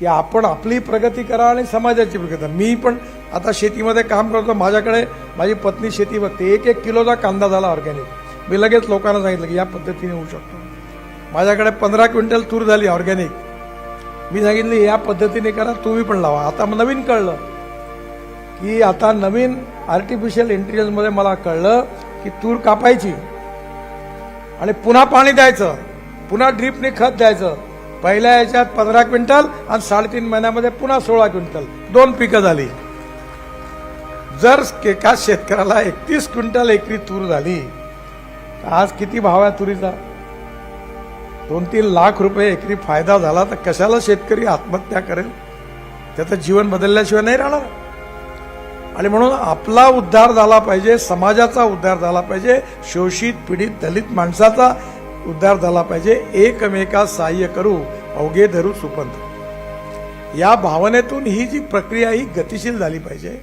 की आपण आपली प्रगती करा आणि समाजाची प्रगती करा. मी पण आता शेतीमध्ये काम करतो. माझ्याकडे माझी पत्नी शेती बघते. एक एक किलोचा कांदा झाला ऑर्गॅनिक मी लगेच लोकांना सांगितलं की या पद्धतीने होऊ शकतो. माझ्याकडे पंधरा क्विंटल तूर झाली ऑर्गॅनिक मी सांगितली या पद्धतीने करा तुम्ही पण लावा. आता नवीन कळलं की आता नवीन आर्टिफिशियल इंटेलिजन्समध्ये मला कळलं की तूर कापायची आणि पुन्हा पाणी द्यायचं. पुन्हा ड्रीपने खत द्यायचं. पहिल्या याच्यात पंधरा क्विंटल आणि साडेतीन महिन्यामध्ये पुन्हा सोळा क्विंटल. दोन पिकं झाली. जर एका शेतकऱ्याला एकतीस क्विंटल एकरी तूर झाली तर आज किती भाव आहे तुरीचा? दोन तीन लाख रुपये एकरी फायदा झाला तर कशाला शेतकरी आत्महत्या करेल? त्याचं जीवन बदलल्याशिवाय नाही राहणार. आणि म्हणून आपला उद्धार झाला पाहिजे समाजाचा उद्धार झाला पाहिजे शोषित पीडित दलित माणसाचा उद्धार झाला पाहिजे. एकमेका सहाय्य करू अवघे धरू सुपंथ. या भावनेतून ही जी प्रक्रिया ही गतिशील झाली पाहिजे.